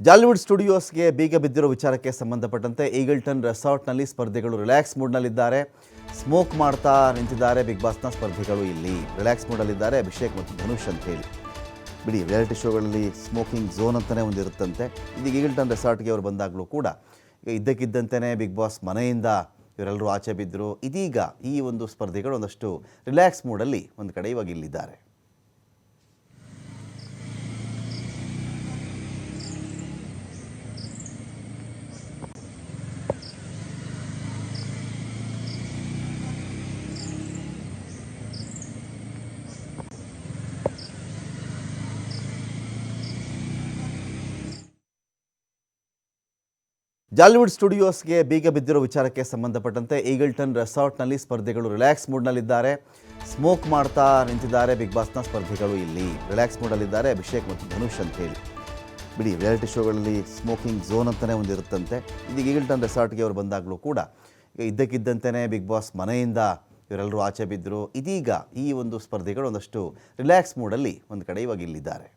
ಜಾಲಿವುಡ್ ಸ್ಟುಡಿಯೋಸ್ಗೆ ಬೀಗ ಬಿದ್ದಿರೋ ವಿಚಾರಕ್ಕೆ ಸಂಬಂಧಪಟ್ಟಂತೆ ಈಗಲ್ಟನ್ ರೆಸಾರ್ಟ್ನಲ್ಲಿ ಸ್ಪರ್ಧಿಗಳು ರಿಲ್ಯಾಕ್ಸ್ ಮೂಡ್ನಲ್ಲಿದ್ದಾರೆ. ಸ್ಮೋಕ್ ಮಾಡ್ತಾ ನಿಂತಿದ್ದಾರೆ. ಬಿಗ್ ಬಾಸ್ನ ಸ್ಪರ್ಧಿಗಳು ಇಲ್ಲಿ ರಿಲ್ಯಾಕ್ಸ್ ಮೂಡಲ್ಲಿದ್ದಾರೆ ಅಭಿಷೇಕ್ ಮತ್ತು ಧನುಷ್ ಅಂತ ಹೇಳಿ. ಬಿಡಿ, ರಿಯಾಲಿಟಿ ಶೋಗಳಲ್ಲಿ ಸ್ಮೋಕಿಂಗ್ ಝೋನ್ ಅಂತಲೇ ಒಂದು ಇರುತ್ತಂತೆ ಇದೀಗ ಈಗಲ್ಟನ್ ರೆಸಾರ್ಟ್ಗೆ ಅವರು ಬಂದಾಗಲೂ ಕೂಡ ಈಗ ಇದ್ದಕ್ಕಿದ್ದಂತೆಯೇ ಬಿಗ್ ಬಾಸ್ ಮನೆಯಿಂದ ಇವರೆಲ್ಲರೂ ಆಚೆ ಬಿದ್ದರು ಇದೀಗ ಈ ಒಂದು ಸ್ಪರ್ಧಿಗಳು ಒಂದಷ್ಟು ರಿಲ್ಯಾಕ್ಸ್ ಮೂಡಲ್ಲಿ ಒಂದು ಕಡೆ ಇವಾಗ ಇಲ್ಲಿದ್ದಾರೆ. ಜಾಲಿವುಡ್ ಸ್ಟುಡಿಯೋಸ್ಗೆ ಬೀಗ ಬಿದ್ದಿರೋ ವಿಚಾರಕ್ಕೆ ಸಂಬಂಧಪಟ್ಟಂತೆ ಈಗಲ್ಟನ್ ರೆಸಾರ್ಟ್ನಲ್ಲಿ ಸ್ಪರ್ಧಿಗಳು ರಿಲ್ಯಾಕ್ಸ್ ಮೂಡ್ನಲ್ಲಿದ್ದಾರೆ. ಸ್ಮೋಕ್ ಮಾಡ್ತಾ ನಿಂತಿದ್ದಾರೆ. ಬಿಗ್ ಬಾಸ್ನ ಸ್ಪರ್ಧಿಗಳು ಇಲ್ಲಿ ರಿಲ್ಯಾಕ್ಸ್ ಮೂಡಲ್ಲಿದ್ದಾರೆ ಅಭಿಷೇಕ್ ಮತ್ತು ಧನುಷ್ ಅಂತ ಹೇಳಿ ಬಿಡಿ, ರಿಯಾಲಿಟಿ ಶೋಗಳಲ್ಲಿ ಸ್ಮೋಕಿಂಗ್ ಝೋನ್ ಅಂತಲೇ ಒಂದು ಇರುತ್ತಂತೆ ಇದೀಗ ಈಗಲ್ಟನ್ ರೆಸಾರ್ಟ್ಗೆ ಅವರು ಬಂದಾಗಲೂ ಕೂಡ ಇದ್ದಕ್ಕಿದ್ದಂತೆಯೇ ಬಿಗ್ ಬಾಸ್ ಮನೆಯಿಂದ ಇವರೆಲ್ಲರೂ ಆಚೆ ಬಿದ್ದರು ಇದೀಗ ಈ ಒಂದು ಸ್ಪರ್ಧಿಗಳು ಒಂದಷ್ಟು ರಿಲ್ಯಾಕ್ಸ್ ಮೂಡಲ್ಲಿ ಒಂದು ಕಡೆ ಇವಾಗ ಇಲ್ಲಿದ್ದಾರೆ.